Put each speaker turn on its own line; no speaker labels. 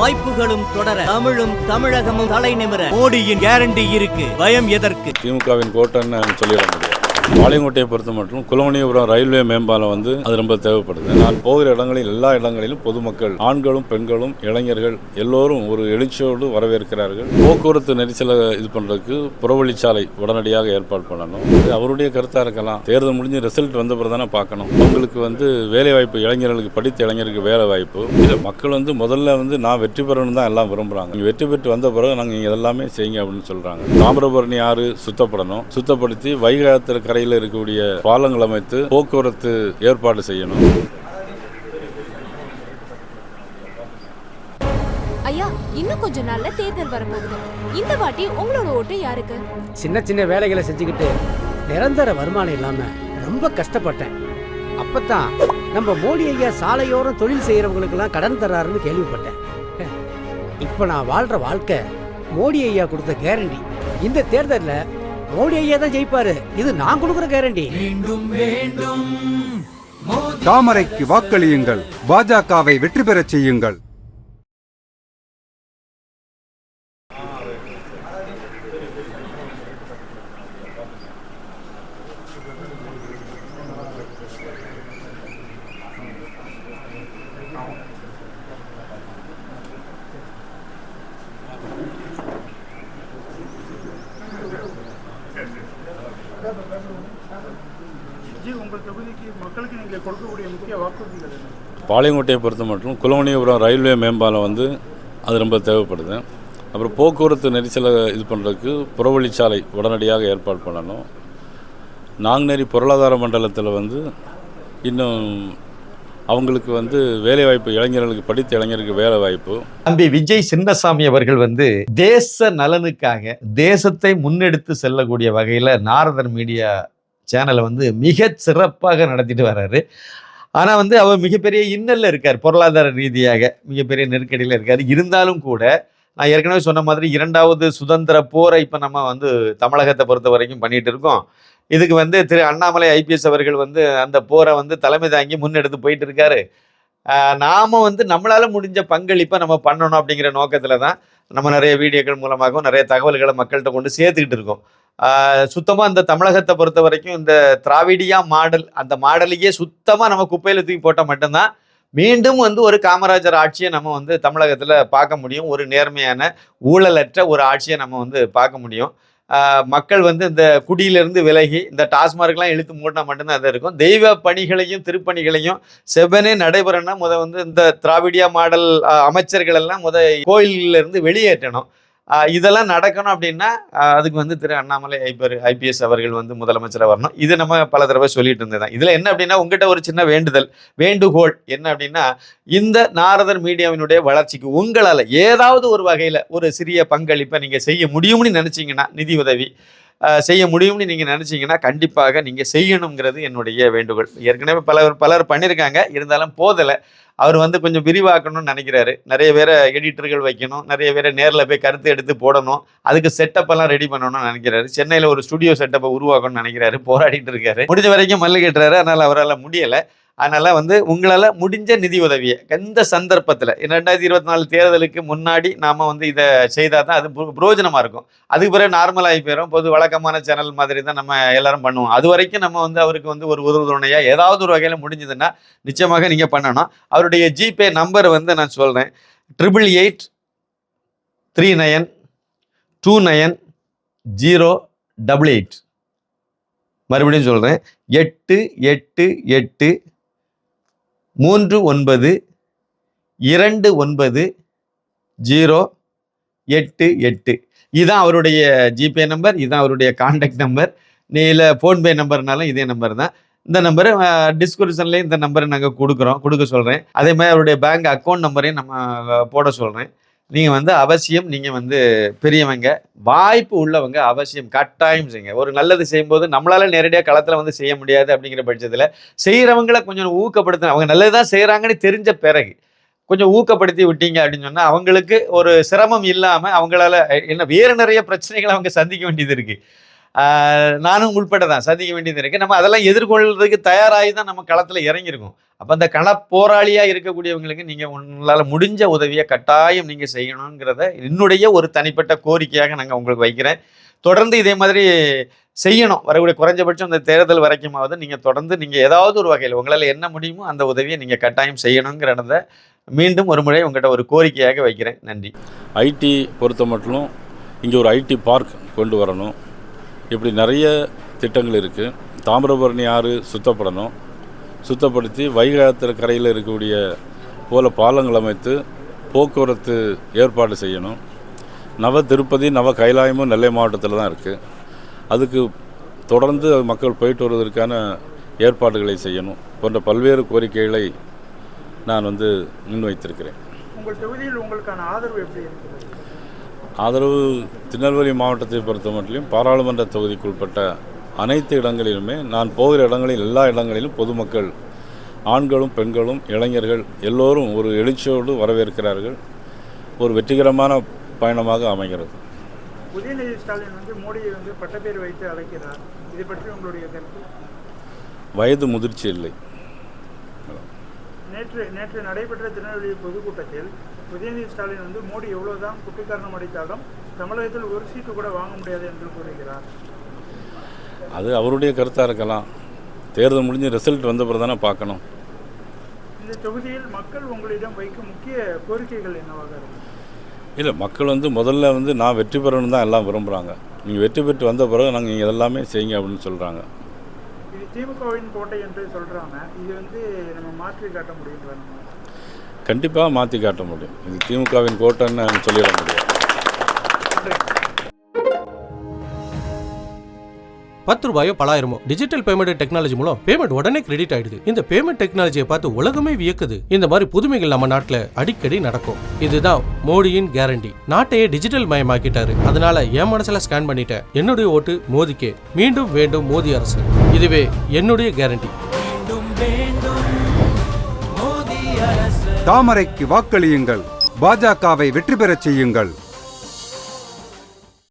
வாய்ப்புகளும் தொடர தமிழும் தமிழகமும் தலை நிமிர மோடியின் கேரண்டி இருக்கு. பயம் எதற்கு?
திமுகவின் கோட்டைன்னு சொல்லிட முடியும்? பாளையங்கோட்டையை பொறுத்த மட்டும் குலமணிபுரம் ரயில்வே மேம்பாலம் வந்து அது ரொம்ப தேவைப்படுது. நான் போகிற இடங்களில் எல்லா இடங்களிலும் பொதுமக்கள் ஆண்களும் பெண்களும் இளைஞர்கள் எல்லோரும் ஒரு எழுச்சியோடு வரவேற்கிறார்கள். போக்குவரத்து நெரிசலை இது பண்ணுறதுக்கு புறவழிச்சாலை உடனடியாக ஏற்பாடு பண்ணணும். இது அவருடைய கருத்தாக இருக்கலாம். தேர்தல் முடிஞ்சு ரிசல்ட் வந்த பிறகு தானே பார்க்கணும். அவங்களுக்கு வந்து வேலை வாய்ப்பு இளைஞர்களுக்கு படித்த இளைஞருக்கு வேலை வாய்ப்பு. இதை மக்கள் வந்து முதல்ல வந்து நான் வெற்றி பெறணும் தான் எல்லாம் விரும்புகிறாங்க நீங்கள் வெற்றி பெற்று வந்த பிறகு நாங்கள் இதெல்லாமே செய்யுங்க அப்படின்னு சொல்கிறாங்க தாமிரபரணி ஆறு சுத்தப்படணும். சுத்தப்படுத்தி வைகாத்திற்கரை கரையில் இருக்கக்கூடிய பாலங்கள் அமைத்து போக்குவரத்து ஏற்பாடு செய்யணும்.
ஐயா இன்னும் கொஞ்ச நாள்ல தேர்தல் வரப்போகுது. இந்த வாட்டி உங்களோட ஓட்டு யாருக்கு?
சின்ன சின்ன வேலைகளை செஞ்சுக்கிட்டு நிரந்தர வருமானம் இல்லாம ரொம்ப கஷ்டப்பட்டேன். அப்பதான் நம்ம மோடி ஐயா சாலையோரம் தொழில் செய்யறவங்களுக்கெல்லாம் கடன் தர்றாருன்னு கேள்விப்பட்டேன். இப்ப நான் வாழ்ற வாழ்க்கை மோடி ஐயா கொடுத்த கேரண்டி இந்த தேர்தல்ல மோடி ஐயா தான் ஜெயிப்பாரு. இது நான் கொடுக்குற கேரண்டி
தாமரைக்கு வாக்களியுங்கள். பாஜகவை வெற்றி பெறச் செய்யுங்கள்
தொகுதிக்கு மக்களுக்கு நீங்கள் கொடுக்கக்கூடிய முக்கிய வாக்குறுதிகள் என்ன
பாளையங்கோட்டையை பொறுத்த மட்டும் குலமணிபுரம் ரயில்வே மேம்பாலம் வந்து அது ரொம்ப தேவைப்படுது. அப்புறம் போக்குவரத்து நெரிசலை இது பண்ணுறதுக்கு புறவழிச்சாலை உடனடியாக ஏற்பாடு பண்ணணும். நாங்குநேரி பொருளாதார மண்டலத்தில் வந்து இன்னும் அவங்களுக்கு வந்து வேலைவாய்ப்பு இளைஞர்களுக்கு படித்த இளைஞருக்கு வேலை வாய்ப்பு
தம்பி விஜய் சின்னசாமி அவர்கள் வந்து தேச நலனுக்காக தேசத்தை முன்னெடுத்து செல்லக்கூடிய வகையில் நாரதர் மீடியா சேனலை வந்து மிக சிறப்பாக நடத்திட்டு வர்றாரு. ஆனால் வந்து அவர் மிகப்பெரிய இன்னலில் இருக்கார். பொருளாதார ரீதியாக மிகப்பெரிய நெருக்கடியில் இருக்கார். இருந்தாலும் கூட நான் ஏற்கனவே சொன்ன மாதிரி இரண்டாவது சுதந்திர போரை இப்போ நம்ம வந்து தமிழகத்தை பொறுத்த வரைக்கும் பண்ணிட்டு இருக்கோம். இதுக்கு வந்து திரு அண்ணாமலை ஐபிஎஸ் அவர்கள் வந்து அந்த போரை வந்து தலைமை தாங்கி முன்னெடுத்து போயிட்டு இருக்காரு. நாம் நாம வந்து நம்மளால் முடிஞ்ச பங்களிப்பை நம்ம பண்ணணும் அப்படிங்கிற நோக்கத்தில் தான் நம்ம நிறைய வீடியோக்கள் மூலமாகவும் நிறைய தகவல்களை மக்கள்கிட்ட கொண்டு சேர்த்துக்கிட்டு இருக்கோம். சுத்தமாக அந்த இந்த தமிழகத்தை பொறுத்த வரைக்கும் இந்த திராவிடியா மாடல் அந்த மாடலையே சுத்தமாக நம்ம குப்பையில் தூக்கி போட்டால் மட்டும்தான் மீண்டும் வந்து ஒரு காமராஜர் ஆட்சியை நம்ம வந்து தமிழகத்தில் பார்க்க முடியும். ஒரு நேர்மையான ஊழலற்ற ஒரு ஆட்சியை நம்ம வந்து பார்க்க முடியும். மக்கள் வந்து இந்த குடியிலிருந்து விலகி இந்த டாஸ்மார்க்லாம் இழுத்து மூடினா மட்டும்தான் அது இருக்கும். தெய்வ பணிகளையும் திருப்பணிகளையும் செவ்வனே நடைபெறணும்னா முத வந்து இந்த திராவிடியா மாடல் அமைச்சர்கள் எல்லாம் முத கோயிலிருந்து இருந்து வெளியேற்றணும். இதெல்லாம் நடக்கணும் அப்படின்னா அதுக்கு வந்து திரு அண்ணாமலை ஐபர் ஐபிஎஸ் அவர்கள் வந்து முதலமைச்சராக வரணும். இது நம்ம பல தடவை சொல்லிட்டு இருந்ததுதான். இதில் என்ன அப்படின்னா உங்ககிட்ட ஒரு சின்ன வேண்டுதல் வேண்டுகோள் என்ன அப்படின்னா இந்த நாரதர் மீடியாவினுடைய வளர்ச்சிக்கு உங்களால் ஏதாவது ஒரு வகையில் ஒரு சிறிய பங்களிப்பை நீங்கள் செய்ய முடியும்னு நினச்சிங்கன்னா நிதி உதவி செய்ய முடியும்னு நீங்கள் நினச்சிங்கன்னா கண்டிப்பாக நீங்கள் செய்யணுங்கிறது என்னுடைய வேண்டுகோள். ஏற்கனவே பலர் பலர் பண்ணியிருக்காங்க இருந்தாலும் போதலை. அவர் வந்து கொஞ்சம் விரிவாக்கணும்னு நினைக்கிறாரு. நிறைய பேரை எடிட்டர்கள் வைக்கணும். நிறைய பேரை நேரில் போய் கருத்து எடுத்து போடணும். அதுக்கு செட்டப்பெல்லாம் ரெடி பண்ணணும்னு நினைக்கிறாரு. சென்னையில் ஒரு ஸ்டுடியோ செட்டப்பை உருவாக்கணும்னு நினைக்கிறாரு. போராடிட்டு இருக்காரு. முடிஞ்ச வரைக்கும் மல்லு கட்டுறாரு. அதனால் அவரால் முடியலை. அதனால் வந்து உங்களால் முடிஞ்ச நிதி உதவியை எந்த சந்தர்ப்பத்தில்? ரெண்டாயிரத்தி இருபத்தி நாலு தேர்தலுக்கு முன்னாடி நாம் வந்து இதை செய்தால் தான் அது பு- இருக்கும். அதுக்கு பிறகு நார்மல் ஆகி போயிடும் பொது வழக்கமான சேனல் மாதிரி தான் நம்ம எல்லாரும் பண்ணுவோம். அது வரைக்கும் நம்ம வந்து அவருக்கு வந்து ஒரு உறுதுணையா ஏதாவது ஒரு வகையில் முடிஞ்சதுன்னா நிச்சயமாக நீங்கள் பண்ணணும். அவருடைய ஜிபே நம்பர் வந்து நான் சொல்கிறேன் triple eight three nine two nine zero double eight மறுபடியும் சொல்கிறேன் எட்டு எட்டு எட்டு மூன்று ஒன்பது இரண்டு ஒன்பது ஜீரோ எட்டு எட்டு. இதுதான் அவருடைய ஜிபே நம்பர் இதுதான் அவருடைய காண்டாக்ட் நம்பர் நீ இல்லை ஃபோன்பே நம்பர்னாலும் இதே நம்பர் தான். இந்த நம்பரு டிஸ்கிரிப்ஷன்லேயும் இந்த நம்பரை நாங்கள் கொடுக்குறோம் கொடுக்க சொல்கிறேன் அதே மாதிரி அவருடைய பேங்க் அக்கௌண்ட் நம்பரையும் நம்ம போட சொல்கிறேன் நீங்கள் வந்து அவசியம் நீங்கள் வந்து பெரியவங்க வாய்ப்பு உள்ளவங்க அவசியம் கட்டாயம் செய்யுங்க. ஒரு நல்லது செய்யும்போது நம்மளால நேரடியாக களத்தில் வந்து செய்ய முடியாது அப்படிங்கிற பட்சத்தில் செய்கிறவங்கள கொஞ்சம் ஊக்கப்படுத்த அவங்க நல்லது தான் செய்கிறாங்கன்னு தெரிஞ்ச பிறகு கொஞ்சம் ஊக்கப்படுத்தி விட்டீங்க அப்படின்னு சொன்னால் அவங்களுக்கு ஒரு சிரமம் இல்லாமல் அவங்களால என்ன வேறு நிறைய பிரச்சனைகளை அவங்க சந்திக்க வேண்டியது இருக்குது நானும் உள்பட தான் சந்திக்க வேண்டியது இருக்குது நம்ம அதெல்லாம் எதிர்கொள்றதுக்கு தயாராகி தான் நம்ம களத்தில் இறங்கியிருக்கோம். அப்போ அந்த கள போராளியாக இருக்கக்கூடியவங்களுக்கு நீங்கள் உங்களால் முடிஞ்ச உதவியை கட்டாயம் நீங்கள் செய்யணுங்கிறத என்னுடைய ஒரு தனிப்பட்ட கோரிக்கையாக நாங்கள் உங்களுக்கு வைக்கிறேன். தொடர்ந்து இதே மாதிரி செய்யணும். வரக்கூடிய குறைஞ்சபட்சம் இந்த தேர்தல் வரைக்குமாவது நீங்கள் தொடர்ந்து நீங்கள் ஏதாவது ஒரு வகையில் உங்களால் என்ன முடியுமோ அந்த உதவியை நீங்கள் கட்டாயம் செய்யணுங்கிறத மீண்டும் ஒரு முறை உங்கள்கிட்ட ஒரு கோரிக்கையாக வைக்கிறேன். நன்றி.
ஐடி பொறுத்த மட்டும் இங்கே ஒரு ஐடி பார்க் கொண்டு வரணும். இப்படி நிறைய திட்டங்கள் இருக்குது தாமிரபரணி ஆறு சுத்தப்படணும். சுத்தப்படுத்தி வைகாத்திர கரையில் இருக்கக்கூடிய போல பாலங்கள் அமைத்து போக்குவரத்து ஏற்பாடு செய்யணும். நவ திருப்பதி நவ கைலாயமும் நெல்லை மாவட்டத்தில் தான் இருக்குது அதுக்கு தொடர்ந்து மக்கள் போயிட்டு வருவதற்கான ஏற்பாடுகளை செய்யணும் போன்ற பல்வேறு கோரிக்கைகளை நான் வந்து முன்வைத்திருக்கிறேன்.
உங்கள் தொகுதியில் உங்களுக்கான ஆதரவு எப்படி இருக்குது
ஆதரவு திருநெல்வேலி மாவட்டத்தை பொறுத்த மட்டிலும் பாராளுமன்ற தொகுதிக்குட்பட்ட அனைத்து இடங்களிலுமே நான் போகிற இடங்களில் எல்லா இடங்களிலும் பொதுமக்கள் ஆண்களும் பெண்களும் இளைஞர்கள் எல்லோரும் ஒரு எழுச்சியோடு வரவேற்கிறார்கள். ஒரு வெற்றிகரமான பயணமாக அமைகிறது.
உதயநிதி ஸ்டாலின் வந்து மோடியை வந்து பட்டப்பேர் வைத்து அழைக்கிறார். இதை பற்றி உங்களுடைய கருத்து?
வயது முதிர்ச்சி இல்லை.
நேற்று நேற்று நடைபெற்ற திருநெல்வேலி பொதுக்கூட்டத்தில் உதயநிதி ஸ்டாலின் வந்து மோடி எவ்வளவுதான் குட்டிக்காரணம் அடித்தாலும் தமிழகத்தில் ஒரு சீட்டு கூட வாங்க முடியாது என்று கூறுகிறார்.
அது அவருடைய கருத்தாக இருக்கலாம். தேர்தல் முடிஞ்சு ரிசல்ட் வந்த பிறகு தானே பார்க்கணும்.
இந்த தொகுதியில் மக்கள் உங்களிடம் வைக்கும் முக்கிய கோரிக்கைகள் என்னவாக இருக்கும்?
இல்லை மக்கள் வந்து முதல்ல வந்து நான் வெற்றி பெறணும்னு தான் எல்லாம் விரும்புகிறாங்க நீங்கள் வெற்றி பெற்று வந்த பிறகு நாங்கள் நீங்கள் இதெல்லாமே செய்யுங்க அப்படின்னு சொல்கிறாங்க
இது திமுகவின் கோட்டை என்று சொல்றாங்க. இது வந்து நம்ம மாற்றி காட்ட நம்ம
கண்டிப்பாக மாற்றி காட்ட முடியும். இது திமுகவின் கோட்டைன்னு சொல்லிட முடியும்.
பத்து ரூபாயோ பலாயிரமோ டிஜிட்டல் பேமெண்ட் டெக்னாலஜி மூலம் பேமெண்ட் உடனே கிரெடிட் ஆயிடுது. இந்த பேமெண்ட் டெக்னாலஜியை பார்த்து உலகமே வியக்குது. இந்த மாதிரி புதுமைகள் நம்ம நாட்டுல அடிக்கடி நடக்கும். இதுதான் மோடியின் கேரண்டி நாட்டையே டிஜிட்டல் மயமாக்கிட்டாரு. அதனால என் மனசுல ஸ்கேன் பண்ணிட்டேன் என்னுடைய ஓட்டு மோதிக்கே. மீண்டும் வேண்டும் மோடி அரசு. இதுவே என்னுடைய கேரண்டி
தாமரைக்கு வாக்களியுங்கள். பாஜகவை வெற்றி பெறச் செய்யுங்கள்.